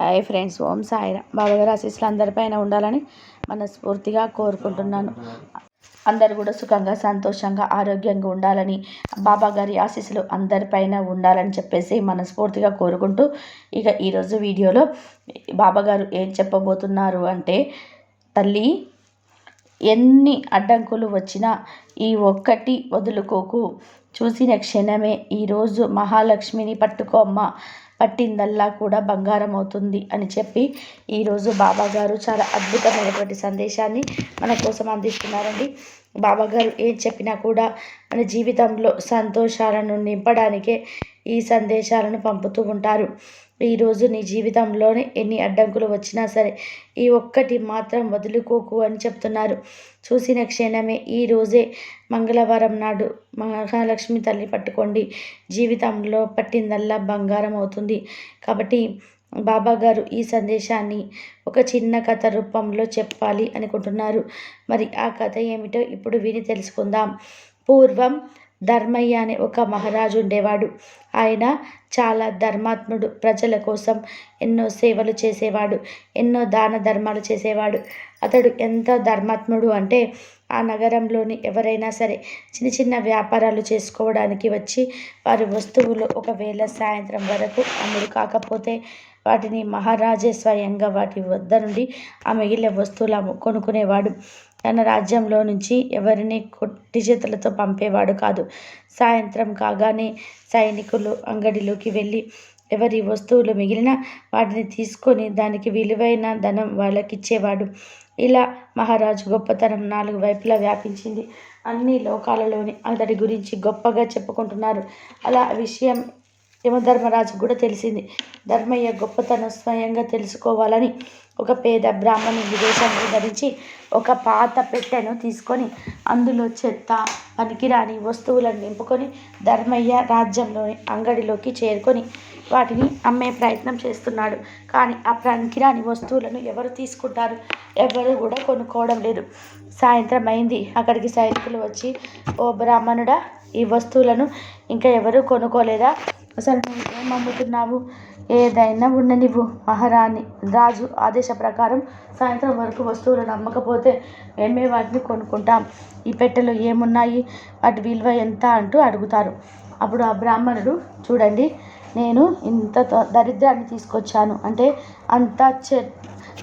Hi friends ఓం సాయిరా. బాబాగారి ఆశీస్సులు అందరిపైన ఉండాలని మనస్ఫూర్తిగా కోరుకుంటున్నాను. అందరు కూడా సుఖంగా సంతోషంగా ఆరోగ్యంగా ఉండాలని బాబాగారి ఆశీస్సులు అందరిపైన ఉండాలని చెప్పేసి మనస్ఫూర్తిగా కోరుకుంటూ ఇక ఈరోజు వీడియోలో బాబాగారు ఏం చెప్పబోతున్నారు అంటే తల్లి ఎన్ని అడ్డంకులు వచ్చినా ఈ ఒక్కటి వదులుకోకు. చూసిన క్షణమే ఈరోజు మహాలక్ష్మిని పట్టుకోమ్మ పట్టిందల్లా కూడా బంగారం అవుతుంది అని చెప్పి ఈరోజు బాబా గారు చాలా అద్భుతమైనటువంటి సందేశాన్ని మన కోసం అందిస్తున్నారండి. బాబా గారు ఏం చెప్పినా కూడా మన జీవితంలో సంతోషాలను నింపడానికే ఈ సందేశాలను పంపుతూ ఉంటారు. ఈరోజు నీ జీవితంలోనే ఎన్ని అడ్డంకులు వచ్చినా సరే ఈ ఒక్కటి మాత్రం వదులుకోకు అని చెప్తున్నారు. చూసిన క్షణమే ఈరోజే మంగళవారం నాడు మహాలక్ష్మి తల్లి పట్టుకోండి. జీవితంలో పట్టిందల్లా బంగారం అవుతుంది. కాబట్టి బాబా గారు ఈ సందేశాన్ని ఒక చిన్న కథ రూపంలో చెప్పాలి అనుకుంటున్నారు. మరి ఆ కథ ఏమిటో ఇప్పుడు విని తెలుసుకుందాం. పూర్వం ధర్మయ్య అనే ఒక మహారాజు ఉండేవాడు. ఆయన చాలా ధర్మాత్ముడు ప్రజల కోసం ఎన్నో సేవలు చేసేవాడు ఎన్నో దాన ధర్మాలు చేసేవాడు. అతడు ఎంత ధర్మాత్ముడు అంటే ఆ నగరంలోని ఎవరైనా సరే చిన్న చిన్న వ్యాపారాలు చేసుకోవడానికి వచ్చి వారి వస్తువులు ఒకవేళ సాయంత్రం వరకు అమ్ముడు కాకపోతే వాటిని మహారాజే స్వయంగా వాటి వద్ద నుండి ఆ మిగిలిన వస్తువులు కొనుక్కునేవాడు. తన రాజ్యంలో నుంచి ఎవరిని కొట్టి చేతులతో పంపేవాడు కాదు. సాయంత్రం కాగానే సైనికులు అంగడిలోకి వెళ్ళి ఎవరి వస్తువులు మిగిలిన వాటిని తీసుకొని దానికి విలువైన ధనం వాళ్ళకిచ్చేవాడు. ఇలా మహారాజు గొప్పతనం నాలుగు వైపులా వ్యాపించింది. అన్ని లోకాలలోని అతడి గురించి గొప్పగా చెప్పుకుంటున్నారు. అలా విషయం యమధర్మరాజు కూడా తెలిసింది. ధర్మయ్య గొప్పతనం స్వయంగా తెలుసుకోవాలని ఒక పేద బ్రాహ్మణి విదేశంలో ధరించి ఒక పాత పెట్టెను తీసుకొని అందులో చెత్త పనికిరాని వస్తువులను నింపుకొని ధర్మయ్య రాజ్యంలోని అంగడిలోకి చేరుకొని వాటిని అమ్మే ప్రయత్నం చేస్తున్నాడు. కానీ ఆ పనికిరాని వస్తువులను ఎవరు తీసుకుంటారు? ఎవరు కూడా కొనుక్కోవడం లేదు. సాయంత్రం అయింది. అక్కడికి సైనికులు వచ్చి ఓ బ్రాహ్మణుడా ఈ వస్తువులను ఇంకా ఎవరు కొనుక్కోలేదా? అసలు నువ్వు ఏం అమ్ముతున్నావు ఏదైనా ఉండనివ్వు. మహారాణి రాజు ఆదేశ ప్రకారం సాయంత్రం వరకు వస్తువులను అమ్మకపోతే మేమే వాటిని కొనుక్కుంటాం. ఈ పెట్టెలో ఏమున్నాయి? వాటి విలువ ఎంత అంటూ అడుగుతారు. అప్పుడు ఆ బ్రాహ్మణుడు చూడండి నేను ఇంత దరిద్రాన్ని తీసుకొచ్చాను. అంటే అంత చె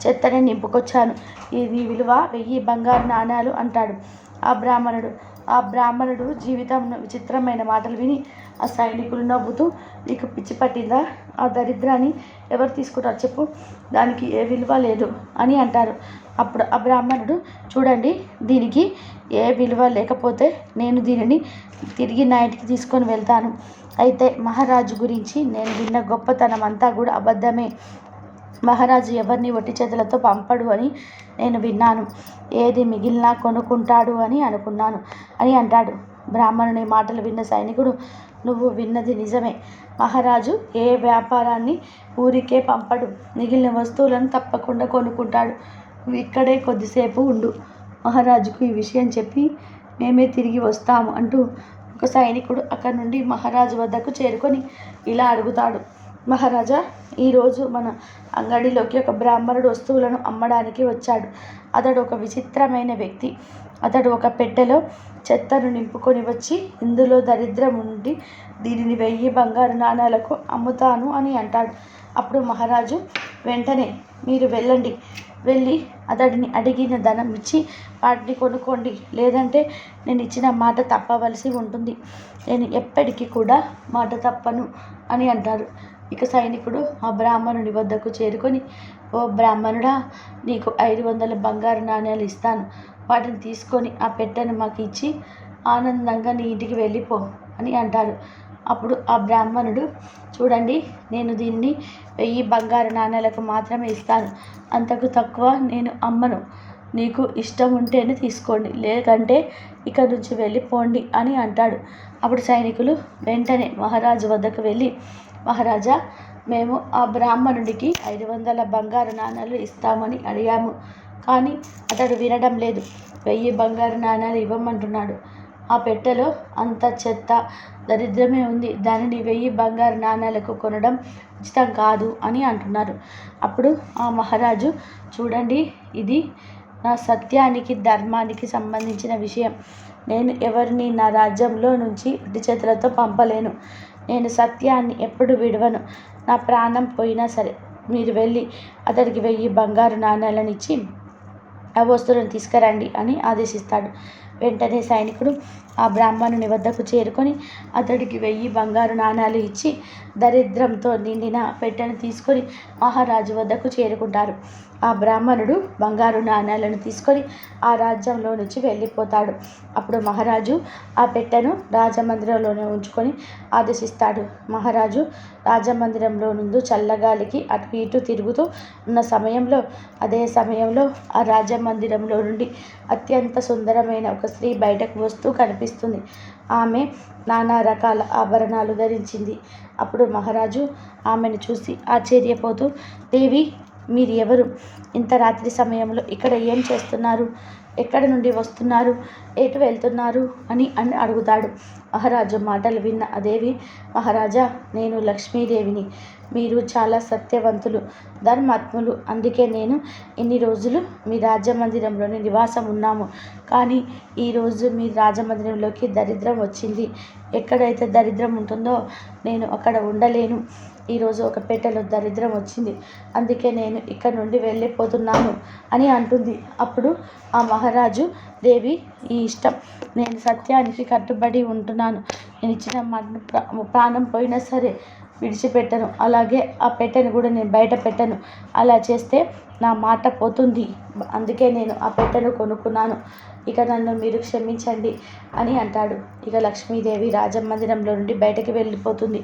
చెత్తని నింపుకొచ్చాను. ఇది విలువ వెయ్యి బంగారు నాణాలు అంటాడు ఆ బ్రాహ్మణుడు. ఆ బ్రాహ్మణుడు జీవితం విచిత్రమైన మాటలు విని ఆ సైనికులు నవ్వుతూ నీకు పిచ్చి పట్టిందా? ఆ దరిద్రాన్ని ఎవరు తీసుకుంటారు చెప్పు. దానికి ఏ విలువ లేదు అని అంటారు. అప్పుడు ఆ బ్రాహ్మణుడు చూడండి దీనికి ఏ విలువ లేకపోతే నేను దీనిని తిరిగి నా ఇంటికి తీసుకొని వెళ్తాను. అయితే మహారాజు గురించి నేను విన్న గొప్పతనం అంతా కూడా అబద్ధమే. మహారాజు ఎవరిని ఒట్టి చేతులతో పంపడు అని నేను విన్నాను. ఏది మిగిలినా కొనుక్కుంటాడు అని అనుకున్నాను అని అంటాడు. బ్రాహ్మణుని మాటలు విన్న సైనికుడు నువ్వు విన్నది నిజమే. మహారాజు ఏ వ్యాపారాన్ని ఊరికే పంపడు. మిగిలిన వస్తువులను తప్పకుండా కొనుక్కుంటాడు. నువ్వు ఇక్కడే కొద్దిసేపు ఉండు. మహారాజుకు ఈ విషయం చెప్పి మేమే తిరిగి వస్తాము అంటూ ఒక సైనికుడు అక్కడి నుండి మహారాజు వద్దకు చేరుకొని ఇలా అడుగుతాడు. మహారాజా ఈరోజు మన అంగడిలోకి ఒక బ్రాహ్మణుడు వస్తువులను అమ్మడానికి వచ్చాడు. అతడు ఒక విచిత్రమైన వ్యక్తి. అతడు ఒక పెట్టెలో చెత్తను నింపుకొని వచ్చి ఇందులో దరిద్రం ఉండి దీనిని వెయ్యి బంగారు నాణాలకు అమ్ముతాను అని అంటాడు. అప్పుడు మహారాజు వెంటనే మీరు వెళ్ళండి. వెళ్ళి అతడిని అడిగిన ధనం ఇచ్చి వాటిని కొనుక్కోండి. లేదంటే నేను ఇచ్చిన మాట తప్పవలసి ఉంటుంది. నేను ఎప్పటికీ కూడా మాట తప్పను అని అంటారు ఇక సైనికుడు ఆ బ్రాహ్మణుని వద్దకు చేరుకొని ఓ బ్రాహ్మణుడా నీకు ఐదు వందల బంగారు నాణ్యాలు ఇస్తాను. వాటిని తీసుకొని ఆ పెట్టెను మాకు ఇచ్చి ఆనందంగా నీ ఇంటికి వెళ్ళిపో అని అంటారు అప్పుడు ఆ బ్రాహ్మణుడు చూడండి నేను దీన్ని వెయ్యి బంగారు నాణ్యాలకు మాత్రమే ఇస్తాను. అంతకు తక్కువ నేను అమ్మను. నీకు ఇష్టం ఉంటేనే తీసుకోండి. లేకంటే ఇక్కడ నుంచి వెళ్ళిపోండి అని అంటాడు. అప్పుడు సైనికులు వెంటనే మహారాజు వద్దకు వెళ్ళి మహారాజా మేము ఆ బ్రాహ్మణుడికి ఐదు వందల బంగారు నాణాలు ఇస్తామని అడిగాము. కానీ అతడు వినడం లేదు. వెయ్యి బంగారు నాణాలు ఇవ్వమంటున్నాడు. ఆ పెట్టెలో అంత చెత్త దరిద్రమే ఉంది. దానిని వెయ్యి బంగారు నాణేలకు కొనడం ఉచితం కాదు అని అంటున్నారు. అప్పుడు ఆ మహారాజు చూడండి ఇది నా సత్యానికి ధర్మానికి సంబంధించిన విషయం. నేను ఎవరిని నా రాజ్యంలో నుంచి ఉట్టి చేతులతో పంపలేను. నేను సత్యాన్ని ఎప్పుడు విడవను. నా ప్రాణం పోయినా సరే మీరు వెళ్ళి అతడికి వెయ్యి బంగారు నాణేలను ఇచ్చి ఆ వస్తువులను తీసుకురండి అని ఆదేశిస్తాడు. వెంటనే సైనికుడు ఆ బ్రాహ్మణుని వద్దకు చేరుకొని అతడికి వెయ్యి బంగారు నాణాలు ఇచ్చి దరిద్రంతో నిండిన పెట్టెను తీసుకొని మహారాజు వద్దకు చేరుకుంటారు. ఆ బ్రాహ్మణుడు బంగారు నాణాలను తీసుకొని ఆ రాజ్యంలో నుంచి వెళ్ళిపోతాడు. అప్పుడు మహారాజు ఆ పెట్టెను రాజమందిరంలోనే ఉంచుకొని ఆదేశిస్తాడు. మహారాజు రాజమందిరంలో నుండి చల్లగాలికి అటు ఇటు తిరుగుతూ ఉన్న సమయంలో అదే సమయంలో ఆ రాజమందిరంలో నుండి అత్యంత సుందరమైన ఒక స్త్రీ బయటకు వస్తూ కనిపిస్తుంది. ఆమె నానా రకాల ఆభరణాలు ధరించింది. అప్పుడు మహారాజు ఆమెను చూసి ఆశ్చర్యపోతూ దేవి మీరు ఎవరు ఇంత రాత్రి సమయంలో ఇక్కడ ఏం చేస్తున్నారు? ఎక్కడి నుండి వస్తున్నారు? ఎటు వెళ్తున్నారు? అని అని అడుగుతాడు. మహారాజు మాటలు విన్న అదేవి మహారాజా నేను లక్ష్మీదేవిని. మీరు చాలా సత్యవంతులు ధర్మాత్ములు. అందుకే నేను ఇన్ని రోజులు మీ రాజమందిరంలోని నివాసం ఉన్నాము. కానీ ఈరోజు మీ రాజమందిరంలోకి దరిద్రం వచ్చింది. ఎక్కడైతే దరిద్రం ఉంటుందో నేను అక్కడ ఉండలేను. ఈరోజు ఒక పెట్టెలో దరిద్రం వచ్చింది. అందుకే నేను ఇక్కడ నుండి వెళ్ళిపోతున్నాను అని అంటుంది. అప్పుడు ఆ మహారాజు దేవి ఈ ఇష్టం. నేను సత్యానికి కట్టుబడి ఉంటున్నాను. నేను ఇచ్చిన మాట ప్రాణం పోయినా సరే విడిచిపెట్టను. అలాగే ఆ పెట్టెను కూడా నేను బయట పెట్టను. అలా చేస్తే నా మాట పోతుంది. అందుకే నేను ఆ పెట్టెను కొనుక్కున్నాను. ఇక నన్ను మీరు క్షమించండి అని అంటాడు. ఇక లక్ష్మీదేవి రాజమందిరంలో నుండి బయటకి వెళ్ళిపోతుంది.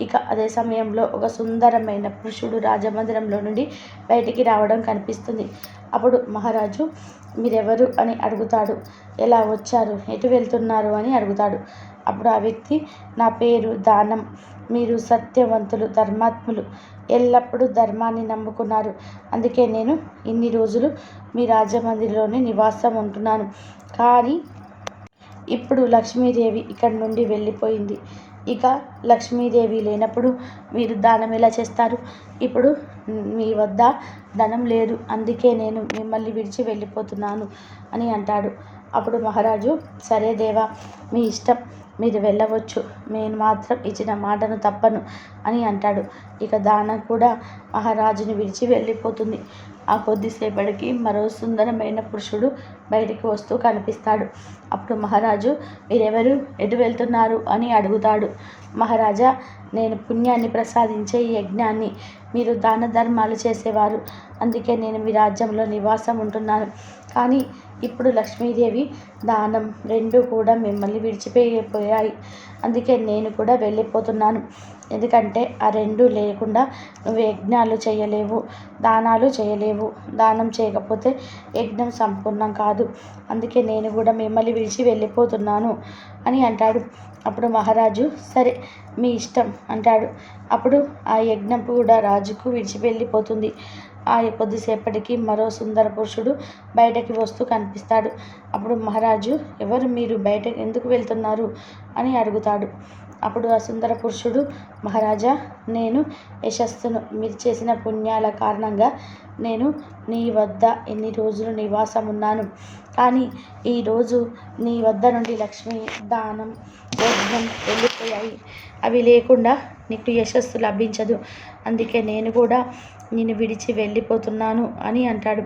ఇక అదే సమయంలో ఒక సుందరమైన పురుషుడు రాజమందిరంలో నుండి బయటికి రావడం కనిపిస్తుంది. అప్పుడు మహారాజు మీరెవరు? అని అడుగుతాడు. ఎలా వచ్చారు? ఎటు వెళ్తున్నారు? అని అడుగుతాడు. అప్పుడు ఆ వ్యక్తి నా పేరు దానం. మీరు సత్యవంతులు ధర్మాత్ములు. ఎల్లప్పుడూ ధర్మాన్ని నమ్ముకున్నారు. అందుకే నేను ఇన్ని రోజులు మీ రాజమందిరిలోనే నివాసం ఉంటున్నాను. కానీ ఇప్పుడు లక్ష్మీదేవి ఇక్కడి నుండి వెళ్ళిపోయింది. ఇక లక్ష్మీదేవి లేనప్పుడు మీరు దానం ఎలా చేస్తారు? ఇప్పుడు మీ వద్ద ధనం లేదు. అందుకే నేను మిమ్మల్ని విడిచి వెళ్ళిపోతున్నాను అని అంటాడు. అప్పుడు మహారాజు సరే దేవా మీ ఇష్టం. మీరు వెళ్ళవచ్చు. నేను మాత్రం ఇచ్చిన మాటను తప్పను అని అంటాడు. ఇక దాన కూడా మహారాజుని విడిచి వెళ్ళిపోతుంది. ఆ కొద్దిసేపటికి మరో సుందరమైన పురుషుడు బయటికి వస్తూ కనిపిస్తాడు. అప్పుడు మహారాజు మీరెవరు? ఎటు వెళ్తున్నారు? అని అడుగుతాడు. మహారాజా నేను పుణ్యాన్ని ప్రసాదించే ఈ యజ్ఞాన్ని మీరు దాన ధర్మాలు చేసేవారు. అందుకే నేను మీ రాజ్యంలో నివాసం ఉంటున్నాను. కానీ ఇప్పుడు లక్ష్మీదేవి దానం రెండు కూడా మిమ్మల్ని విడిచిపోయిపోయాయి అందుకే నేను కూడా వెళ్ళిపోతున్నాను. ఎందుకంటే ఆ రెండు లేకుండా నువ్వు యజ్ఞాలు చేయలేవు దానాలు చేయలేవు. దానం చేయకపోతే యజ్ఞం సంపూర్ణం కాదు. అందుకే నేను కూడా మిమ్మల్ని విడిచి వెళ్ళిపోతున్నాను అని అంటాడు. అప్పుడు మహారాజు సరే మీ ఇష్టం అంటాడు. అప్పుడు ఆ యజ్ఞం కూడా రాజుకు విడిచి వెళ్ళిపోతుంది. ఆ కొద్దిసేపటికి మరో సుందర పురుషుడు బయటకి వస్తూ కనిపిస్తాడు. అప్పుడు మహారాజు ఎవరు మీరు? బయటకు ఎందుకు వెళ్తున్నారు? అని అడుగుతాడు. అప్పుడు ఆ సుందర పురుషుడు మహారాజా నేను యశస్సును మీరు చేసిన పుణ్యాల కారణంగా నేను నీ వద్ద ఎన్ని రోజులు నివాసం ఉన్నాను కానీ ఈరోజు నీ వద్ద నుండి లక్ష్మి దానం యజ్ఞం వెళ్ళిపోయాయి. అవి లేకుండా నీకు యశస్సు లభించదు. అందుకే నేను కూడా నేను విడిచి వెళ్ళిపోతున్నాను అని అంటాడు.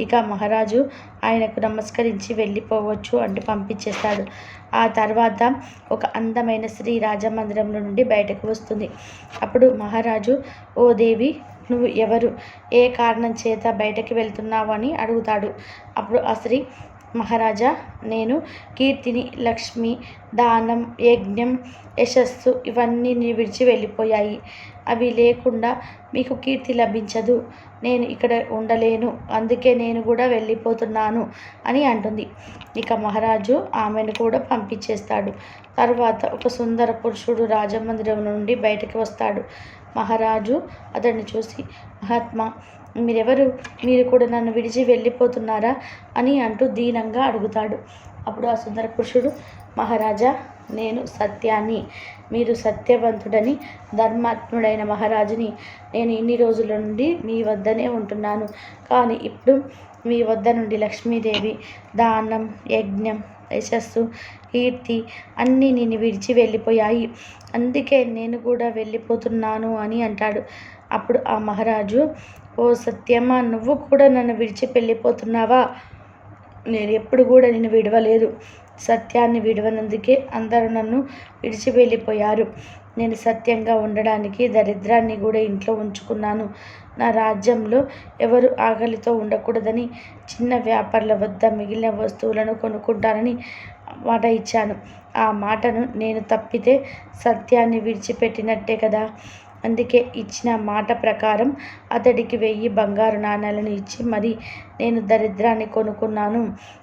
ఇక మహారాజు ఆయనకు నమస్కరించి వెళ్ళిపోవచ్చు అంటూ పంపించేస్తాడు. ఆ తర్వాత ఒక అందమైన స్త్రీ రాజమందిరంలో నుండి బయటకు వస్తుంది. అప్పుడు మహారాజు ఓ దేవి నువ్వు ఎవరు? ఏ కారణం చేత బయటకి వెళ్తున్నావు? అని అడుగుతాడు. అప్పుడు ఆ స్త్రీ మహారాజా నేను కీర్తిని లక్ష్మి దానం యజ్ఞం యశస్సు ఇవన్నీ నీ విడిచి వెళ్ళిపోయాయి. అవి లేకుండా మీకు కీర్తి లభించదు. నేను ఇక్కడ ఉండలేను. అందుకే నేను కూడా వెళ్ళిపోతున్నాను అని అంటుంది. ఇక మహారాజు ఆమెను కూడా పంపించేస్తాడు. తర్వాత ఒక సుందర పురుషుడు రాజమందిరం నుండి బయటకు వస్తాడు. మహారాజు అతన్ని చూసి మహాత్మా మీరెవరు? మీరు కూడా నన్ను విడిచి వెళ్ళిపోతున్నారా? అని అంటూ దీనంగా అడుగుతాడు. అప్పుడు ఆ సుందర పురుషుడు మహారాజా నేను సత్యాన్ని మీరు సత్యవంతుడని ధర్మాత్ముడైన మహారాజుని నేను ఇన్ని రోజుల నుండి మీ వద్దనే ఉంటున్నాను. కానీ ఇప్పుడు మీ వద్ద నుండి లక్ష్మీదేవి దానం యజ్ఞం యశస్సు కీర్తి అన్నీ నేను విడిచి వెళ్ళిపోయాయి. అందుకే నేను కూడా వెళ్ళిపోతున్నాను అని అంటాడు. అప్పుడు ఆ మహారాజు ఓ సత్యమా నువ్వు కూడా నన్ను విడిచి వెళ్ళిపోతున్నావా నేను ఎప్పుడు కూడా నిన్ను విడవలేదు. సత్యాన్ని విడవనందుకే అందరూ నన్ను విడిచి వెళ్ళిపోయారు నేను సత్యంగా ఉండడానికి దరిద్రాన్ని కూడా ఇంట్లో ఉంచుకున్నాను. నా రాజ్యంలో ఎవరు ఆకలితో ఉండకూడదని చిన్న వ్యాపారుల వద్ద మిగిలిన వస్తువులను కొనుక్కుంటానని మాట ఇచ్చాను. ఆ మాటను నేను తప్పితే సత్యాన్ని విడిచిపెట్టినట్టే కదా? అందుకే ఇచ్చిన మాట ప్రకారం అతడికి వెయ్యి బంగారు నాణాలను ఇచ్చి మరి నేను దరిద్రాన్ని కొనుక్కున్నాను.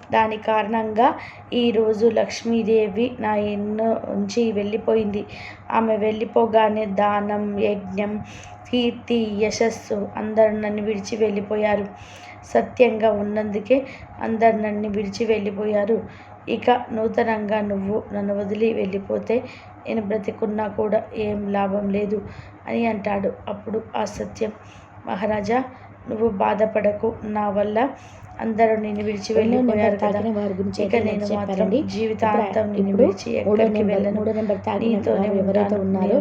దాని కారణంగా ఈరోజు లక్ష్మీదేవి నా ఎన్నో ఉంచి వెళ్ళిపోయింది. ఆమె వెళ్ళిపోగానే దానం యజ్ఞం కీర్తి యశస్సు అందరూ నన్ను విడిచి వెళ్ళిపోయారు. సత్యంగా ఉన్నందుకే అందరు నన్ను విడిచి వెళ్ళిపోయారు. ఇక నూతనంగా నువ్వు నన్ను వదిలి వెళ్ళిపోతే నేను బ్రతికున్నా కూడా ఏం లాభం లేదు అని అంటాడు. అప్పుడు ఆ సత్యం మహారాజా నువ్వు బాధపడకు. నా వల్ల అందరూ నిన్ను విడిచి వెళ్ళిపోయారు కదా. ఇక నేను మాత్రం జీవితాంతం నిన్ను విడిచి ఎక్కడికి వెళ్ళను. నీతోనే వారు ఎవరైతే. ఉన్నారో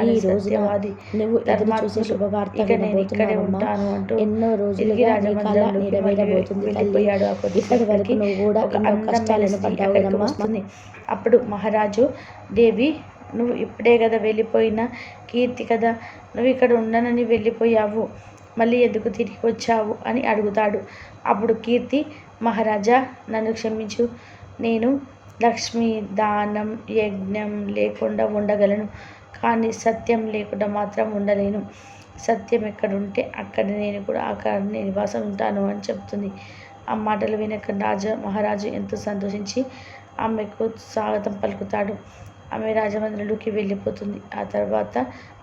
నేను రోజున సత్యవాది నువ్వు. శుభవార్త ఇక నేను ఇక్కడే ఉంటాను అంటూ ఎన్నో తల్లి. వెళ్ళిపోయాడు ఆ ఇప్పటి వరకు నువ్వు కూడా కష్టాలను పడ్డావు అప్పుడు మహారాజు దేవి నువ్వు ఇప్పుడే కదా వెళ్ళిపోయిన కీర్తి కదా. నువ్వు ఇక్కడ ఉండనని వెళ్ళిపోయావు. మళ్ళీ ఎందుకు తిరిగి వచ్చావు అని అడుగుతాడు. అప్పుడు కీర్తి మహారాజా నన్ను క్షమించు. నేను లక్ష్మి దానం యజ్ఞం లేకుండా ఉండగలను. కానీ సత్యం లేకుండా మాత్రం ఉండలేను. సత్యం ఎక్కడుంటే అక్కడ నేను కూడా అక్కడనే నివాసం ఉంటాను అని చెప్తుంది. ఆ మాటలు వినక రాజా మహారాజు ఎంతో సంతోషించి ఆమెకు స్వాగతం పలుకుతాడు. ఆమె రాజమండ్రిలోకి వెళ్ళిపోతుంది. ఆ తర్వాత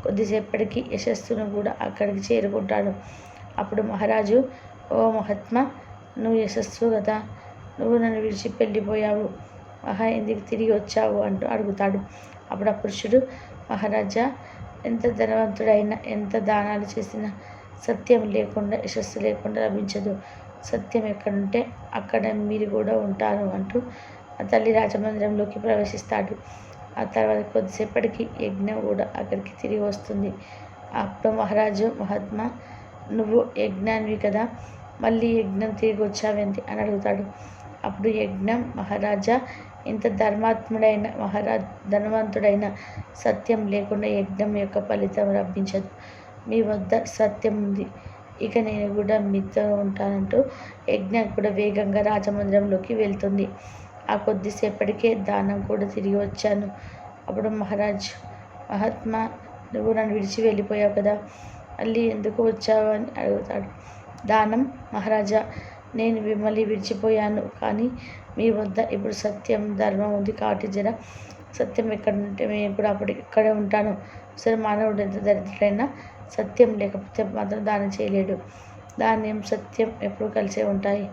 కొద్దిసేపటికి యశస్సును కూడా అక్కడికి చేరుకుంటాడు. అప్పుడు మహారాజు ఓ మహాత్మా నువ్వు యశస్సు కదా. నువ్వు నన్ను విడిచి వెళ్ళిపోయావు. మహా ఎందుకు తిరిగి వచ్చావు? అంటూ అడుగుతాడు. అప్పుడు ఆ పురుషుడు మహారాజా ఎంత ధనవంతుడైనా ఎంత దానాలు చేసినా సత్యం లేకుండా యశస్సు లేకుండా లభించదు. సత్యం ఎక్కడుంటే అక్కడ మీరు కూడా ఉంటారు అంటూ ఆ తల్లి రాజమందిరంలోకి ప్రవేశిస్తాడు. ఆ తర్వాత కొద్దిసేపటికి యజ్ఞం కూడా అక్కడికి తిరిగి వస్తుంది. అప్పుడు మహారాజు మహాత్మా నువ్వు యజ్ఞానివి కదా మళ్ళీ యజ్ఞం తిరిగి వచ్చావేంటి? అని అడుగుతాడు. అప్పుడు యజ్ఞం మహారాజా ఇంత ధర్మాత్ముడైన మహారాజ్ ధనవంతుడైన సత్యం లేకుండా యజ్ఞం యొక్క ఫలితం లభించదు. మీ వద్ద సత్యం ఉంది. ఇక నేను కూడా మీతో ఉంటానంటూ యజ్ఞం కూడా వేగంగా రాజమందిరంలోకి వెళ్తుంది. ఆ కొద్దిసేపటికే దానం కూడా తిరిగి వచ్చాను. అప్పుడు మహారాజ్ మహాత్మా నువ్వు నన్ను విడిచి వెళ్ళిపోయావు కదా. మళ్ళీ ఎందుకు వచ్చావు అని అడుగుతాడు. దానం? మహారాజా నేను మిమ్మల్ని విడిచిపోయాను కానీ మీ వద్ద ఇప్పుడు సత్యం ధర్మం ఉంది కాబట్టి జర సత్యం ఎక్కడ ఉంటే నేను కూడా అప్పుడు ఇక్కడే ఉంటాను. సరే మానవుడు ఎంత దరిద్రుడైనా సత్యం లేకపోతే మాత్రం దానం చేయలేడు. ధాన్యం సత్యం ఎప్పుడు కలిసే ఉంటాయి.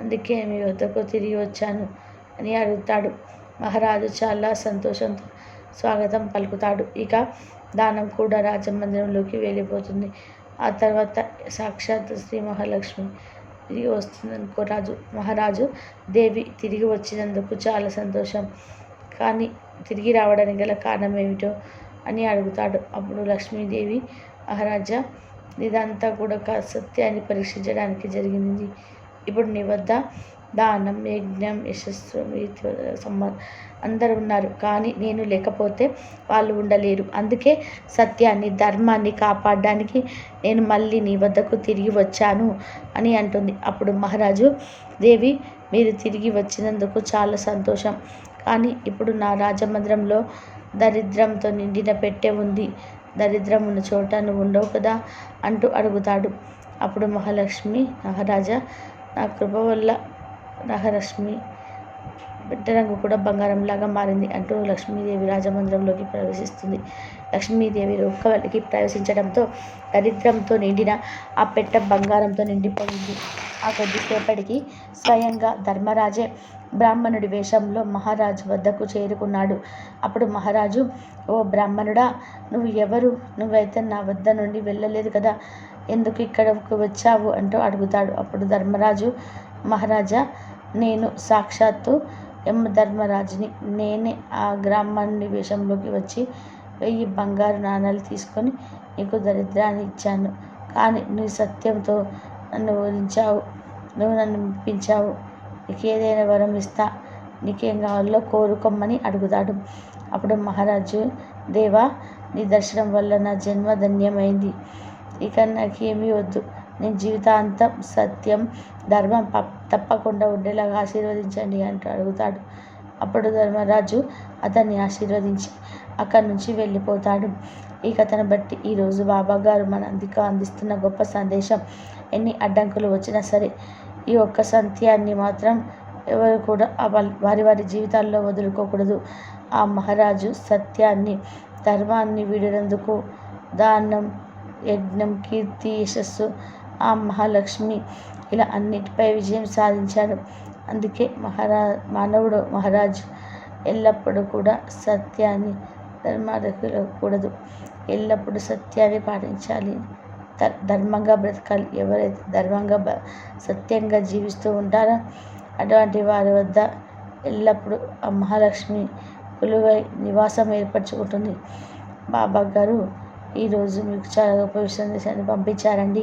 అందుకే మీ వద్దకు తిరిగి వచ్చాను. అని అడుగుతాడు. మహారాజు చాలా సంతోషంతో స్వాగతం పలుకుతాడు. ఇక దానం కూడా రాజమందిరంలోకి వెళ్ళిపోతుంది. ఆ తర్వాత సాక్షాత్ శ్రీ మహాలక్ష్మి తిరిగి వస్తుందనుకో రాజు. మహారాజు దేవి తిరిగి వచ్చినందుకు చాలా సంతోషం. కానీ తిరిగి రావడానికి గల కారణం ఏమిటో అని అడుగుతాడు. అప్పుడు లక్ష్మీదేవి మహారాజా ఇదంతా కూడా ఒక సత్యాన్ని పరీక్షించడానికి జరిగింది. ఇప్పుడు నీ వద్ద దానం యజ్ఞం యశస్సు వీటి అందరు ఉన్నారు. కానీ నేను లేకపోతే వాళ్ళు ఉండలేరు. అందుకే సత్యాన్ని ధర్మాన్ని కాపాడడానికి నేను మళ్ళీ నీ వద్దకు తిరిగి వచ్చాను అని అంటుంది. అప్పుడు మహారాజు దేవి మీరు తిరిగి వచ్చినందుకు చాలా సంతోషం. కానీ ఇప్పుడు నా రాజమందిరంలో దరిద్రంతో నిండిన పెట్టె ఉంది. దరిద్రం ఉన్న చోట నువ్వు ఉండవు కదా అంటూ అడుగుతాడు. అప్పుడు మహాలక్ష్మి మహారాజా నా కృప వల్ల నాగరశ్మి బిడ్డ రంగు కూడా బంగారంలాగా మారింది అంటూ లక్ష్మీదేవి రాజమందిరంలోకి ప్రవేశిస్తుంది. లక్ష్మీదేవి రొక్కవలికి ప్రవేశించడంతో దరిద్రంతో నిండిన ఆ పెట్ట బంగారంతో నిండిపోయింది. ఆ కొద్దిసేపటికి స్వయంగా ధర్మరాజే బ్రాహ్మణుడి వేషంలో మహారాజు వద్దకు చేరుకున్నాడు. అప్పుడు మహారాజు ఓ బ్రాహ్మణుడా నువ్వు ఎవరు? నువ్వైతే నా వద్ద నుండి వెళ్ళలేదు కదా? ఎందుకు ఇక్కడకు వచ్చావు? అంటూ అడుగుతాడు. అప్పుడు ధర్మరాజు మహారాజా నేను సాక్షాత్తు యమ ధర్మరాజుని నేనే ఆ గ్రామాన్ని వేషంలోకి వచ్చి వెయ్యి బంగారు నాణాలు తీసుకొని నీకు దరిద్రాన్ని ఇచ్చాను. కానీ నీ సత్యంతో నన్ను ఓడించావు నువ్వు నన్ను మెప్పించావు. నీకేదైనా వరం ఇస్తా. నీకేం కావాలో కోరుకోమని అడుగుతాడు. అప్పుడు మహారాజు దేవా నీ దర్శనం వల్ల నా జన్మ ధన్యమైంది. ఇక నాకేమీ వద్దు. నేను జీవితాంతం సత్యం ధర్మం ప- తప్పకుండా ఉండేలాగా ఆశీర్వదించండి అంటూ అడుగుతాడు. అప్పుడు ధర్మరాజు అతన్ని ఆశీర్వదించి అక్కడి నుంచి వెళ్ళిపోతాడు. ఈ కథను బట్టి ఈరోజు బాబా గారు మన అందుకు అందిస్తున్న గొప్ప సందేశం ఎన్ని అడ్డంకులు వచ్చినా సరే ఈ ఒక్క సత్యాన్ని మాత్రం ఎవరు కూడా వాళ్ళ- వారి వారి జీవితాల్లో వదులుకోకూడదు. ఆ మహారాజు సత్యాన్ని ధర్మాన్ని వీడినందుకు దానం యజ్ఞం కీర్తి యశస్సు ఆ మహాలక్ష్మి ఇలా అన్నిటిపై విజయం సాధించారు. అందుకే మహారా మానవుడు మహారాజు ఎల్లప్పుడూ కూడా సత్యాన్ని ధర్మాడకూడదు ఎల్లప్పుడూ సత్యాన్ని పాటించాలి. ధర్మంగా బ్రతకాలి. ఎవరైతే ధర్మంగా బ సత్యంగా జీవిస్తూ ఉంటారో అటువంటి వారి వద్ద ఎల్లప్పుడూ ఆ మహాలక్ష్మి కొలువై నివాసం ఏర్పరచుకుంటుంది. బాబా గారు ఈరోజు మీకు చాలా గొప్ప సందేశాన్ని పంపించారండి.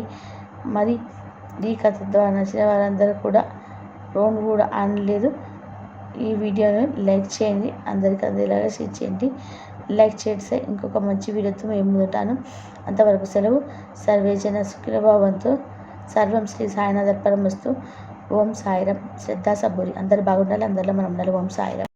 మరి ఈ కథ ద్వారా నచ్చిన వారందరూ కూడా రోన్ కూడా ఆనలేదు ఈ వీడియోని లైక్ చేయండి. అందరికీ అందేలాగా షేర్ చేయండి. లైక్ చేస్తే ఇంకొక మంచి వీడియోతో మేము ముందుంటాను. అంతవరకు సెలవు. సర్వేజన సుఖిరభావంతో సర్వం శ్రీ సాయినాథ పరమస్తు. ఓం సాయిరం శ్రద్ధా సబ్బూరి అందరు బాగుండాలి అందరిలో మనం ఉండాలి ఓం సాయిరం